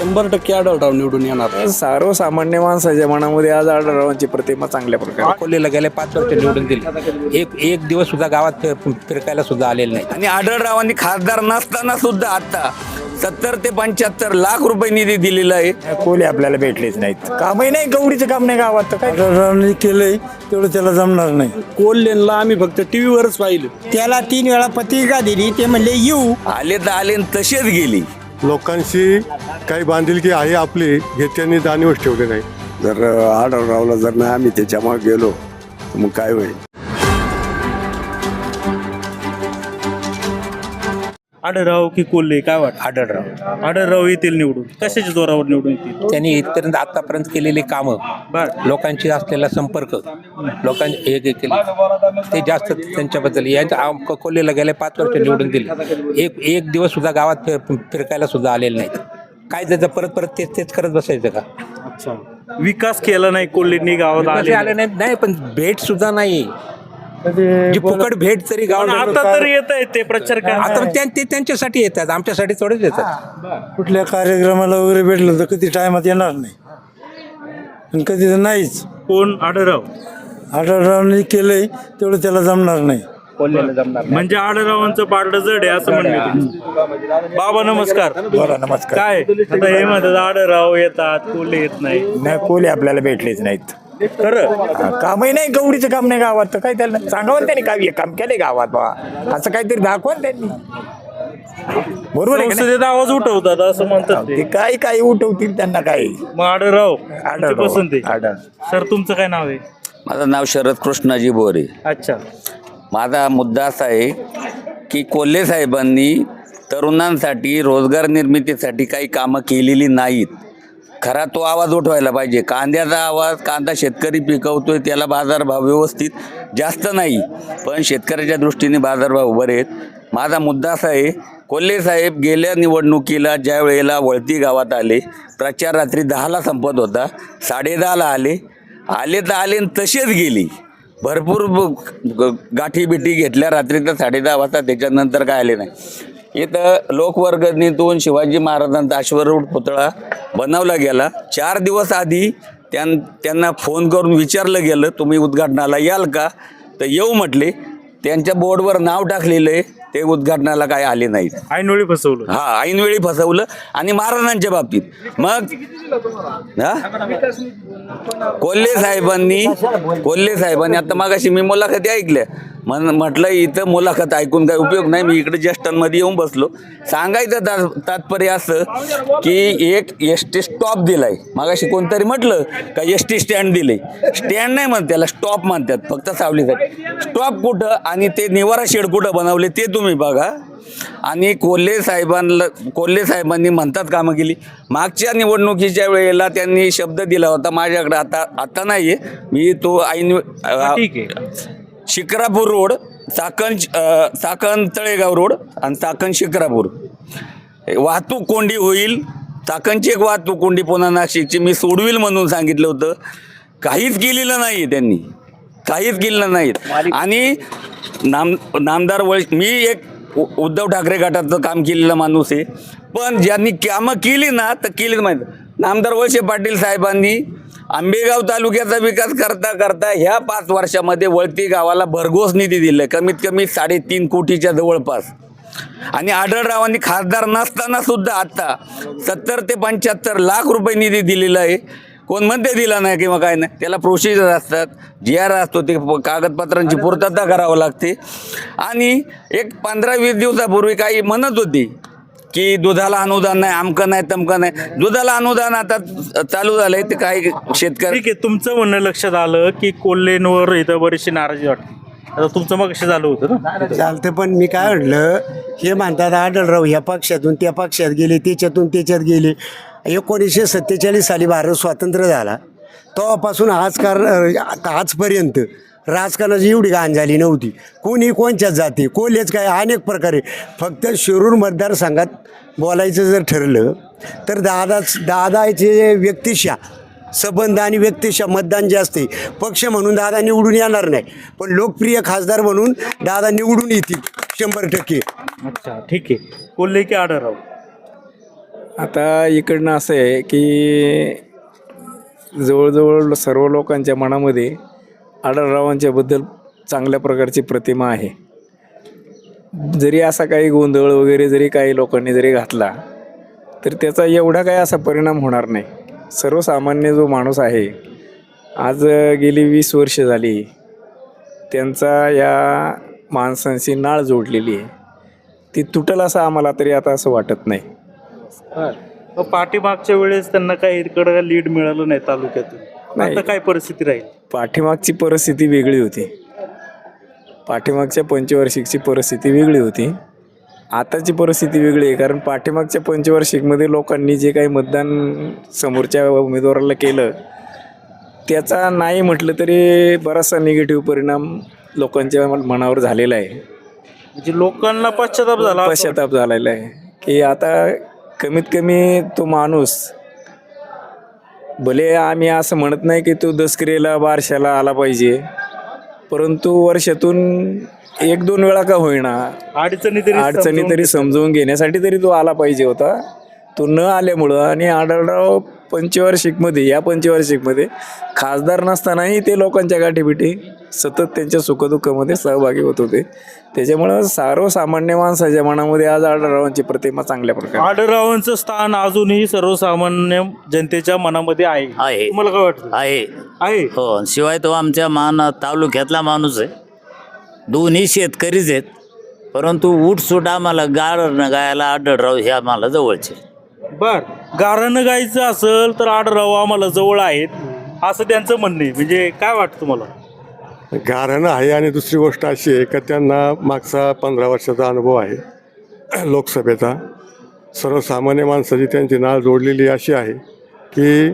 शंभर टक्के आढळराव निवडून येणार. सर्वसामान्य माणसाच्या मनामध्ये आज आढळरावांची प्रतिमा चांगल्या प्रकारे. कोल्हेला गेले पाच वर्ष निवडून दिले. एक एक दिवस सुद्धा गावात फिर- फिरकायला सुद्धा आलेले नाही. आणि आढळरावांनी खासदार नसताना सुद्धा आता सत्तर ते पंच्याहत्तर लाख रुपये निधी दिलेला आहे. कोले आपल्याला भेटलेच नाहीत. कामही नाही गवडीचं काम नाही गावात तर काय? आढळरावांनी केलंय तेवढं त्याला जमणार नाही. कोल्हेनला आम्ही फक्त टीव्हीवरच पाहिलं. त्याला तीन वेळा पत्रिका दिली ते म्हणले येऊ. आले तर आले तसेच गेली. लोकांशी काही बांधिलकी आहे आपली हे त्यांनी जाणीवच ठेवले नाही. जर आढळरावला जर नाही आम्ही त्याच्यामुळे गेलो तर मग काय होईल? आढळराव की कोल्हे काय वाटत? आढळराव. आढळराव येतील निवडून. कशाच्या जोरावर निवडून येतील? त्यांनी इथपर्यंत आतापर्यंत केलेली कामं बर. लोकांशी असलेला संपर्क लोकांनी हे हे केले ते जास्त त्यांच्याबद्दल यांच्या आम- कोल्हेला गेले पाच वर्ष निवडून दिले. एक एक दिवस सुद्धा गावात फिर- फिरकायला सुद्धा आलेले नाहीत. काय त्याचं परत परत तेच तेच करत बसायचं का? अच्छा. विकास केला नाही कोल्हेंनी गावात आले नाहीत. नाही पण भेट सुद्धा नाही. जी फुकट भेट तरी पण गावात आता तर येत आहे ते प्रचार आता त्या- ते त्यांच्यासाठी येतात आमच्यासाठी थोडेच येतात कुठल्या कार्यक्रमाला वगैरे भेटलं तर कधी टायमात येणार नाही. आणि कधी तर नाहीच. कोण? आढळराव. आढळरावांनी केलंय तेवढं त्याला जमणार नाही. म्हणजे आढळरावांचं पारडं जड आहे असं म्हणणे बाबा नमस्कार. बोला नमस्कार. काय? आता हे म्हणतात आढळराव येतात कोल्हे येत नाही नाही कोले आपल्याला भेटलेच नाहीत. खरं. हा, कामही नाही गवडीचं काम नाही गावात. तर काय त्याला सांगावं त्यांनी काय हे काम केलंय गावात बा. असं काहीतरी दाखवा त्यांनी. बरोबर आहे का नाही? संसदेत आवाज उठवतात असं म्हणतात ते. ते काय काय उठवतील त्यांना काय? मग आढळराव पसंत. आढळ. सर तुमचं काय नाव आहे? माझं नाव शरद कृष्णाजी बोरे. अच्छा. माझा मुद्दा असा आहे की कोल्हे साहेबांनी तरुणांसाठी रोजगार निर्मितीसाठी काही कामं केलेली नाहीत. खरा तो आवाज उठवायला पाहिजे. कांद्याचा आवाज कांदा शेतकरी पिकवतोय त्याला बाजारभाव व्यवस्थित जास्त नाही पण शेतकऱ्याच्या दृष्टीने बाजारभाव बरे आहेत. माझा मुद्दा असा आहे कोल्हे साहेब गेल्या निवडणुकीला ज्या वेळेला वळती गावात आले प्रचार रात्री दहाला संपत होता साडेदहाला आले. आले तर आले आणि तसेच गेली. भरपूर गाठी बिठी घेतल्या रात्री तर साडे दहा वाजता त्याच्यानंतर काय आले नाही. इथं लोकवर्गणीतून शिवाजी महाराजांचा अश्वरूढ पुतळा बनवला गेला. चार दिवस आधी त्यां त्यांना फोन करून विचारलं गेलं तुम्ही उद्घाटनाला याल का? तर येऊ म्हटले. त्यांच्या बोर्डवर नाव टाकलेलं आहे. ते उद्घाटनाला काय आले नाहीत. ऐनवेळी फसवलं. हा ऐनवेळी फसवलं आणि महाराजांच्या बाबतीत. मग हा? कोल्हे साहेबांनी कोल्हे साहेबांनी आता मागाशी मी मुलाखती ऐकल्या. म्हण म्हटलं इथं मुलाखत ऐकून काय उपयोग नाही मी इकडे ज्येष्ठांमध्ये येऊन बसलो. सांगायचं ता- तात्पर्य असं की एक एस टी स्टॉप दिलाय. मागाशी कोणतरी म्हटलं का एस टी स्टँड दिले स्टँड नाही म्हणत त्याला स्टॉप म्हणतात फक्त सावलीसाठी. स्टॉप कुठं आणि ते निवारा शेड कुठं बनवले ते तुम्ही बघा. आणि कोल्हे साहेबांना कोल्हे साहेबांनी म्हणतात कामं केली. मागच्या निवडणुकीच्या वेळेला त्यांनी शब्द दिला होता माझ्याकडे आता आता नाही आहे मी तो ऐन शिक्रापूर रोड चाकण चाकण तळेगाव रोड आणि चाकण शिक्रापूर वाहतूक कोंडी होईल. चाकणची एक वाहतूक कोंडी पुन्हा नाशिकची. मी सोडविल म्हणून सांगितलं होतं. काहीच केलेलं नाही त्यांनी. काहीच केलेलं नाहीत. आणि नाम नामदार वळ मी एक उ- उद्धव ठाकरे गटाचं काम केलेला माणूस आहे. पण ज्यांनी कामं केली ना तर केलीच माहीत नामदार वळसे पाटील साहेबांनी आंबेगाव तालुक्याचा विकास करता करता ह्या पाच वर्षामध्ये वळती गावाला भरघोस निधी दिलाय. कमीत कमी साडेतीन कोटीच्या जवळपास. आणि आढळरावांनी खासदार नसताना सुद्धा आता सत्तर ते पंच्याहत्तर लाख रुपये निधी दिलेला आहे. कोण म्हणते दिला नाही किंवा काय नाही त्याला प्रोसिजर असतात जी आर असतो ते कागदपत्रांची पूर्तता करावं लागते. आणि एक पंधरा वीस दिवसापूर्वी काही म्हणत होती की दुधाला अनुदान नाही आमकं नाही तमकं नाही. दुधाला अनुदान आता चालू झालंय ते काही शेतकरी ठीक आहे तुमचं म्हणणं लक्षात आलं की कोल्हेंवर इथं बरीचशी नाराजी वाटते. आता तुमचं मग कशी झालं होतं ना? चालतं पण मी काय म्हटलं हे म्हणतात आढळराव ह्या पक्षातून त्या पक्षात गेले त्याच्यातून त्याच्यात गेले. एकोणीसशे सत्तेचाळीस साली भारत स्वातंत्र्य झाला. तेव्हापासून आजकारण आजपर्यंत राजकारणाची एवढी घाण झाली नव्हती. कोणी कोणच्याच जाते कोलेच काय अनेक प्रकारे. फक्त शिरूर मतदारसंघात बोलायचं जर ठरलं तर दादाच दादाचे व्यक्तिशा संबंध आणि व्यक्तिशा मतदान जे असते पक्ष म्हणून दादा निवडून येणार नाही. पण लोकप्रिय खासदार म्हणून दादा निवडून येतील शंभर टक्के. अच्छा ठीक आहे. कोल्हे की आढळराव. आता इकडनं असं आहे की जवळजवळ सर्व लोकांच्या मनामध्ये आढळरावांच्याबद्दल चांगल्या प्रकारची प्रतिमा आहे. जरी असा काही गोंधळ वगैरे जरी काही लोकांनी जरी घातला तर त्याचा एवढा काही असा परिणाम होणार नाही. सर्वसामान्य जो माणूस आहे आज गेली वीस वर्ष झाली त्यांचा या माणसांशी नाळ जोडलेली आहे. ती तुटल असं आम्हाला तरी आता असं वाटत नाही. मग पाठीमागच्या वेळेस त्यांना काही इकडं लीड मिळालं नाही तालुक्यातून. नाही. आता काय परिस्थिती राहील? पाठीमागची परिस्थिती वेगळी होती. पाठीमागच्या पंचवार्षिकची परिस्थिती वेगळी होती. आताची परिस्थिती वेगळी आहे कारण पाठीमागच्या पंचवार्षिकमध्ये लोकांनी जे काही मतदान समोरच्या उमेदवाराला केलं त्याचा नाही म्हटलं तरी बराचसा निगेटिव्ह परिणाम लोकांच्या मनावर झालेला आहे. म्हणजे लोकांना पश्चाताप झाला पश्चाताप झालेला आहे. की आता कमीत कमी तो माणूस भले आम्ही असं म्हणत नाही की तो दसकरीला बारशाला आला पाहिजे परंतु वर्षातून एक दोन वेळा का होईना. अडचणी तरी अडचणी समजून तरी समजून घेण्यासाठी तरी तो आला पाहिजे होता तो न आल्यामुळं आणि आढळराव पंचवार्षिकमध्ये या पंचवार्षिकमध्ये खासदार नसतानाही ते लोकांच्या गाठीबिठी सतत त्यांच्या सुखदुःखामध्ये सहभागी होत होते. त्याच्यामुळं सर्वसामान्य माणसाच्या मनामध्ये आज आढळरावांची प्रतिमा चांगल्या प्रकारे आढळरावांचं स्थान अजूनही सर्वसामान्य जनतेच्या मनामध्ये आहे. आहे. तुम्हाला काय वाटतं? आहे. आहे? हो शिवाय तो आमच्या मान तालुक्यातला माणूस आहे. दोन्ही शेतकरीच आहेत. परंतु उठसूट आम्हाला गार गायला आढळराव हे आम्हाला जवळचे बर. गारानं गायचं असेल तर आढळराव आम्हाला जवळ आहेत. असं त्यांचं म्हणणं आहे. म्हणजे काय वाटतं तुम्हाला? गाऱ्हाणं आहे आणि दुसरी गोष्ट अशी आहे का त्यांना मागचा पंधरा वर्षाचा अनुभव आहे लोकसभेचा. सर्वसामान्य माणसाची त्यांची नाळ जोडलेली अशी आहे की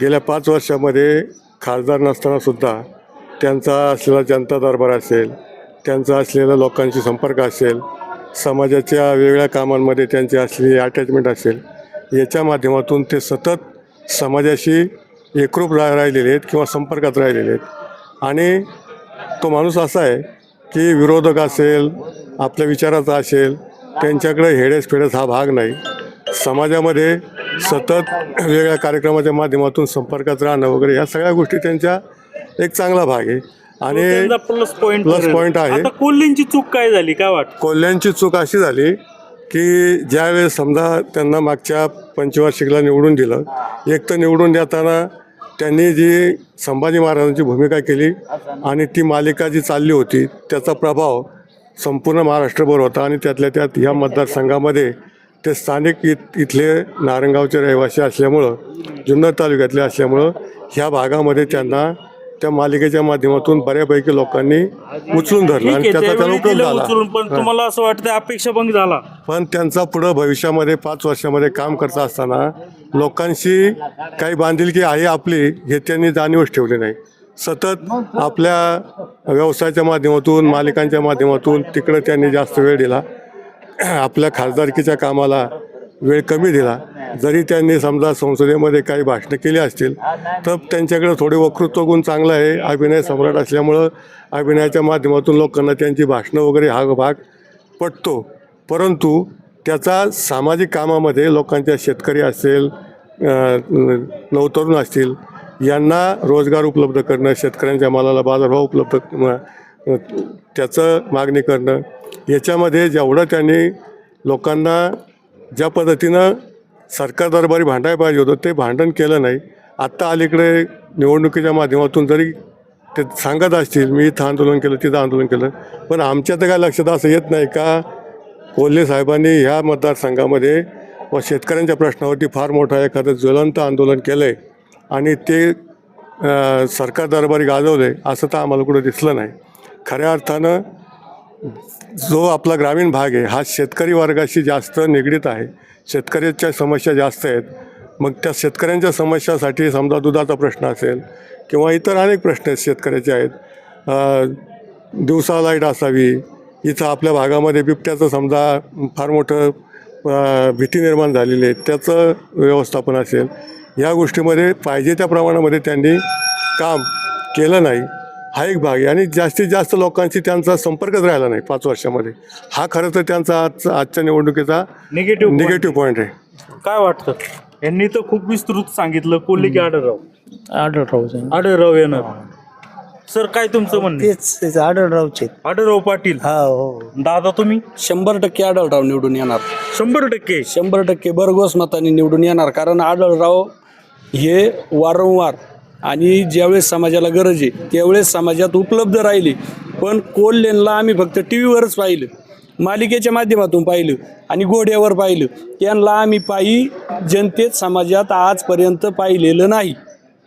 गेल्या पाच वर्षामध्ये खासदार नसतानासुद्धा त्यांचा असलेला जनता दरबार असेल त्यांचा असलेला लोकांशी संपर्क असेल समाजाच्या वेगवेगळ्या कामांमध्ये त्यांची असलेली अटॅचमेंट असेल याच्या माध्यमातून ते सतत समाजाशी एकरूप रा राहिलेले आहेत किंवा संपर्कात राहिलेले आहेत. आणि तो माणूस असा आहे की विरोधक असेल आपल्या विचाराचा असेल त्यांच्याकडे हेडेस फेडेस हा भाग नाही. समाजामध्ये सतत वेगवेगळ्या कार्यक्रमाच्या माध्यमातून संपर्कात राहणं वगैरे ह्या सगळ्या गोष्टी त्यांच्या एक चांगला भाग आहे. आणि प्लस पॉईंट प्लस पॉईंट आहे. आता कोल्हेंची चूक काय झाली? काय वाटतं? कोल्ह्यांची चूक अशी झाली की ज्यावेळेस समजा त्यांना मागच्या पंचवार्षिकला निवडून दिलं एक तर निवडून देताना त्यांनी जी संभाजी महाराजांची भूमिका केली आणि ती मालिका जी चालली होती त्याचा प्रभाव संपूर्ण महाराष्ट्रभर होता आणि त्यातल्या त्यात ह्या मतदारसंघामध्ये ते स्थानिक इत इथले नारंगावचे रहिवासी असल्यामुळं जुन्नर तालुक्यातले असल्यामुळं ह्या भागामध्ये त्यांना त्या मालिकेच्या माध्यमातून बऱ्यापैकी लोकांनी उचलून धरलं आणि त्याचा उपयोग झाला. पण तुम्हाला असं वाटतं अपेक्षा भंग झाला. पण त्यांचा पुढं भविष्यामध्ये पाच वर्षामध्ये काम करत असताना लोकांशी काही बांधिलकी आहे आपली हे त्यांनी जाणीवच ठेवली नाही. सतत आपल्या व्यवसायाच्या माध्यमातून मालिकांच्या माध्यमातून तिकडं त्यांनी जास्त वेळ दिला. आपल्या खासदारकीच्या कामाला वेळ कमी दिला. जरी त्यांनी समजा संसदेमध्ये काही भाषणं केली असतील तर त्यांच्याकडे थोडे वक्तृत्व गुण चांगलं आहे. अभिनय सम्राट असल्यामुळं अभिनयाच्या माध्यमातून लोकांना त्यांची भाषणं वगैरे हा भाग पटतो. परंतु त्याचा सामाजिक कामामध्ये लोकांच्या शेतकरी असेल नवतरुण असतील यांना रोजगार उपलब्ध करणं शेतकऱ्यांच्या मालाला बाजारभाव उपलब्ध त्याचं मागणी करणं याच्यामध्ये जेवढं त्यांनी लोकांना ज्या पद्धतीनं सरकार दरबारी भांडायला पाहिजे होतं ते भांडण केलं नाही. आत्ता अलीकडे निवडणुकीच्या माध्यमातून जरी ते सांगत असतील मी इथं आंदोलन केलं तिथं आंदोलन केलं पण आमच्या तर काय लक्षात असं येत नाही का कोल्हे साहेबांनी ह्या मतदारसंघामध्ये व शेतकऱ्यांच्या प्रश्नावरती फार मोठं एखादं ज्वलंत आंदोलन केलं आहे आणि ते सरकार दरबारी गाजवलं आहे असं तर आम्हाला कुठं दिसलं नाही. खऱ्या अर्थानं जो आपला ग्रामीण भाग आहे हा शेतकरी वर्गाशी जास्त निगडीत आहे शेतकऱ्याच्या समस्या जास्त आहेत मग त्या शेतकऱ्यांच्या समस्यासाठी समजा दुधाचा प्रश्न असेल किंवा इतर अनेक प्रश्न आहेत शेतकऱ्याचे आहेत दिवसा लाइट असावी इथं आपल्या भागामध्ये बिबट्याचं समजा फार मोठं भीती निर्माण झालेली आहे त्याचं व्यवस्थापन असेल या गोष्टीमध्ये पाहिजे त्या प्रमाणामध्ये त्यांनी काम केलं नाही. हा एक भाग आहे. आणि जास्तीत जास्त लोकांशी त्यांचा संपर्कच राहिला नाही पाच वर्षामध्ये. हा खरं तर त्यांचा आज आजच्या निवडणुकीचा निगेटिव्ह निगेटिव्ह पॉईंट आहे. काय वाटतं? यांनी तर खूप विस्तृत सांगितलं. कोल्हे की आढळराव? आढळराव आढळराव येणार. सर काय तुमचं म्हणणं? तेच तेच आढळरावचे. आढळराव पाटील. हा हो. दादा तुम्ही? शंभर टक्के आढळराव निवडून येणार. शंभर टक्के? शंभर टक्के भरघोस मताने निवडून येणार कारण आढळराव हे वारंवार आणि ज्यावेळेस समाजाला गरज आहे त्यावेळेस समाजात उपलब्ध राहिले. पण कोल्हेनला आम्ही फक्त टी व्हीवरच पाहिलं मालिकेच्या माध्यमातून पाहिलं आणि घोड्यावर पाहिलं. त्यांना आम्ही पायी जनतेत समाजात आजपर्यंत पाहिलेलं नाही.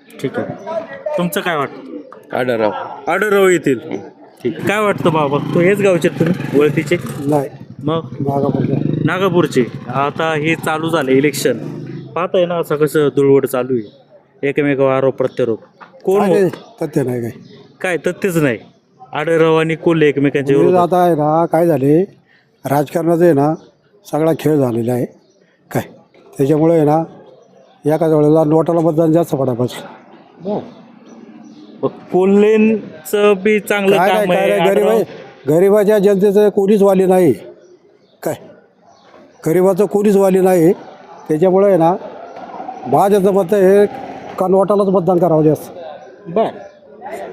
ठीक आहे. तुमचं काय वाटतं? आढळराव. आढळराव येतील. ठीक. काय वाटतं बाबा? तो हेच गावचे तुम्ही? ओळखीचे? नाही. मग? नागापूरचे. आता हे चालू झालं इलेक्शन पाहताय ना असं कसं धुळवड चालू आहे. एकमेकावर आरोप प्रत्यारोप. कोण हो- तथ्य नाही काय काय तथ्यच नाही. आढळराव आणि कोल्हे एकमेकांच्या विरोधात. आता आहे ना काय झाले? राजकारणाचं आहे ना सगळा खेळ झालेला आहे. काय? त्याच्यामुळे आहे ना एखाद्या वेळेला नोटाला मतदान जास्त पडायचं मग कोल्हेंचं बी चांगलं काय काम काय आहे गरीब आढळराव- गरिबाच्या जनतेचं कोणीच वाली नाही. काय? गरिबाचं कोणीच वाली नाही. त्याच्यामुळे आहे ना भाजपचं मत हे का नोटालाच मतदान करावं जास्त. बर.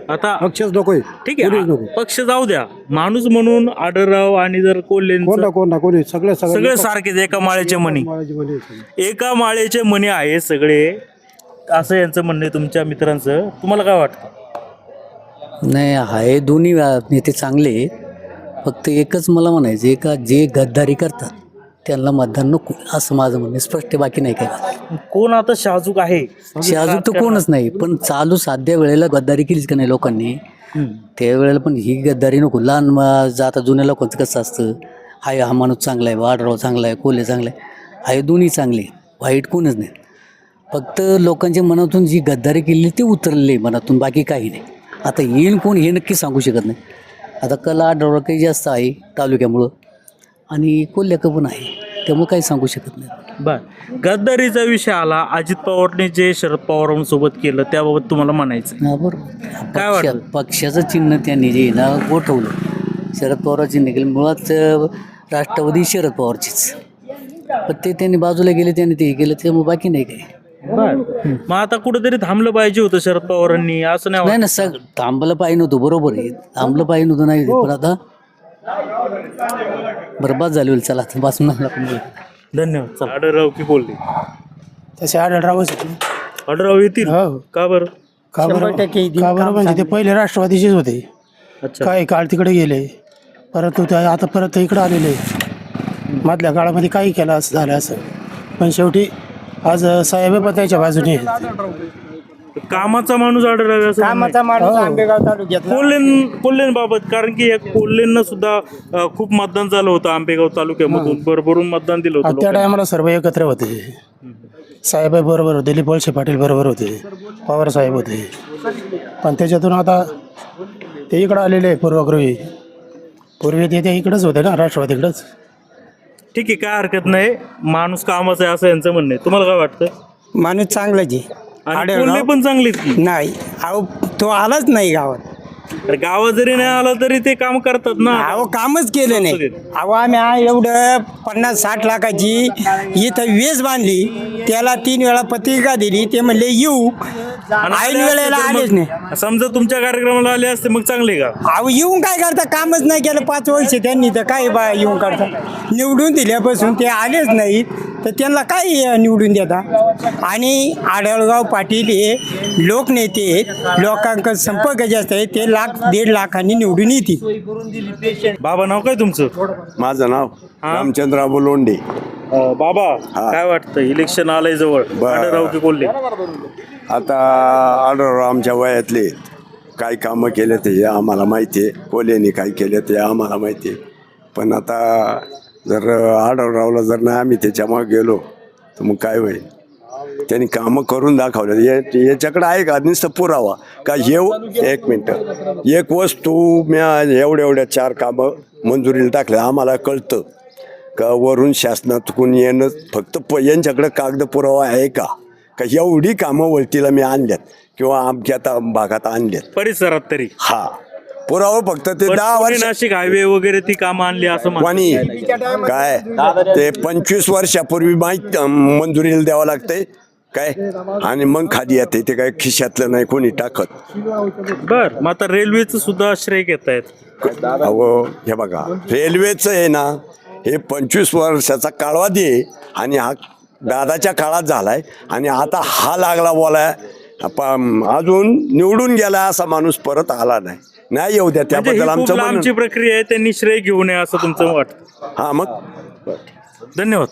आता पक्षच नको आहे. ठीक कोणीच आहे पक्ष जाऊ द्या. माणूस म्हणून आढळराव आणि जर कोण ना कोल्हे कोण ना कोणी सगळे सगळे सारखेच एका माळेचे मणी. माळाची आहेत. एका माळेचे मणी आहे सगळे. असं यांचं म्हणणं आहे तुमच्या मित्रांचं. तुम्हाला काय वाटतं? नाही आहे दोन्ही नेते चांगले फक्त एकच मला म्हणायचं आहे का जे गद्दारी करतात त्यांना मतदान नको. असं माझं म्हणणं आहे. स्पष्ट आहे, बाकी नाही काय कोण आता शाहजूक आहे? अजून तर कोणच नाही पण चालू साध्या वेळेला गद्दारी केलीच का नाही लोकांनी? त्यावेळेला पण ही गद्दारी नको. लहान म- जाता जुन्या लोकांचं कसं असतं? हाय हा माणूस चांगला आहे वाडराव चांगला आहे कोल्हे चांगला आहे. आहे दोन्ही चांगले. वाईट कोणच नाही. फक्त लोकांच्या मनातून जी गद्दारी केली ती उतरली मनातून बाकी काही नाही. आता येईन कोण हे नक्की सांगू शकत नाही. आता कला आढळराव काही जास्त आहे तालुक्यामुळं आणि कोल्ह्याक पण आहे त्यामुळे काही सांगू शकत नाही. बर. गद्दारीचा विषय आला अजित पवारने जे शरद पवारांसोबत केलं त्याबाबत तुम्हाला म्हणायचं हा बरोबर काय पक्ष? पक्षाचं चिन्ह त्यांनी जे ना गोठवलं शरद पवार चिन्ह केलं मुळात अं, राष्ट्रवादी शरद पवारचीच. पण ते त्यांनी बाजूला गेले त्यांनी ते हे केलं त्यामुळे बाकी नाही काही. बर. मग आता कुठेतरी थांबलं पाहिजे होतं शरद पवारांनी असं नाही नाही ना सग थांबलं पाहिजे नव्हतं बरोबर आहे. थांबलं पाहिजे नव्हतं नाही पण आता बरबाद झाली होईल चला आता बस मला पण बोल. वाटत? धन्यवाद चला. आढळराव की बोलले? तसे आढळरावच होते. आढळराव येतील? हो. का बरं? का बरं? का बरं? म्हणजे ते पहिले राष्ट्रवादीचेच होते. अच्छा. काही काळ तिकडे गेले परत ते आता परत इकडे आलेले. मधल्या काळामध्ये काही केलं असं झालं असं. पण शेवटी आज साहेब पण त्याच्या बाजूने. कामाचा माणूस आहे असं कामाचा माणूस आंबेगाव तालुक्यात कोल्हेन कोल्हेंबाबत कारण की या कोल्हेंना सुद्धा अं, खूप मतदान झालं होतं आंबेगाव तालुक्यामधून. भरभरून मतदान दिलं होतं त्या. टायमाला सर्व एकत्र होते. साहेब बरोबर होते दिलीप वळसे पाटील बरोबर होते पवार साहेब होते. पण त्याच्यातून आता ते इकडं आलेले आहे पूर्वगृही पूर्वी ते ते इकडंच होते ना राष्ट्रवादीकडंच. ठीक आहे काय हरकत नाही. माणूस कामाचा आहे असं यांचं म्हणणं आहे. तुम्हाला काय वाटतं? माणूस चांगलाच आहे आणि आढळराव? कोल्हे पण चांगलीच की. नाही. अहो तो आलाच नाही गावात. तर गावात जरी नाही आला तरी ते काम करतात ना. अहो कामच केलं नाही. अहो आम्ही एवढं पन्नास साठ लाखाची इथं वेस बांधली त्याला तीन वेळा पत्रिका दिली ते म्हणले येऊ. आणि ऐन वेळेला आलेच नाही. समजा तुमच्या कार्यक्रमाला आले असते मग चांगले का? अहो येऊन काय करता? कामच नाही केलं. पाच वर्ष त्यांनी तर काय बा येऊन करता. निवडून दिल्यापासून ते आलेच नाहीत. तर त्यांना काय निवडून देता? आणि आढळगाव पाटील हे लोकनेते आहेत. लोकांकडे संपर्क जास्त आहे. ते लाख दीड लाखांनी निवडून येतील बाबा नाव काय तुमचं? माझं नाव? रामचंद्र लोंढे. अं, बाबा हा. काय वाटतं? इलेक्शन आलंय जवळ. बर. आढळराव की कोल्हे. आता आढळराव आमच्या वयातले काय कामं केले ते आम्हाला माहिती आहे. कोल्यांनी काय केले ते आम्हाला माहिती आहे. पण आता जर आढळरावला जर नाही आम्ही त्याच्यामागे गेलो तर मग काय होईल? त्यांनी कामं करून दाखवलं. या याच्याकडे आहे का नुसतं पुरावा. का हे एक मिनटं. एक वस्तू म्या एवढ्या एवढ्या चार कामं मंजुरीला टाकल्या. आम्हाला कळतं. का वरून शासनातून येणं फक्त प यांच्याकडे कागद पुरावा आहे का? का एवढी कामं वळतीला मी आणल्यात किंवा आमच्या आता भागात आणल्यात? परिसरात तरी? हा. पुरावं फक्त ते दहा वर्ष नाशिक हायवे वगैरे ती कामं आणली असं. वाणी काय? ते पंचवीस वर्षापूर्वी माहीत मंजुरीला द्यावं लागतंय. काय? आणि मग खाली येते ते काय खिशातलं नाही कोणी टाकत. बर मग आता रेल्वेचं सुद्धा श्रेय घेत आहेत अहो हे बघा रेल्वेचं आहे ना हे पंचवीस वर्षाचा कालावधी आहे आणि हा दादाच्या काळात झालाय आणि आता हा लागला बोलाय अजून निवडून गेला असा माणूस परत आला नाही. नाही येऊ द्या म्हणजे ही त्याबद्दल खूप आमचं लांबची म्हणणं प्रक्रिया आहे त्यांनी श्रेय घेऊ नये असं तुमचं वाटतं हा मग. धन्यवाद.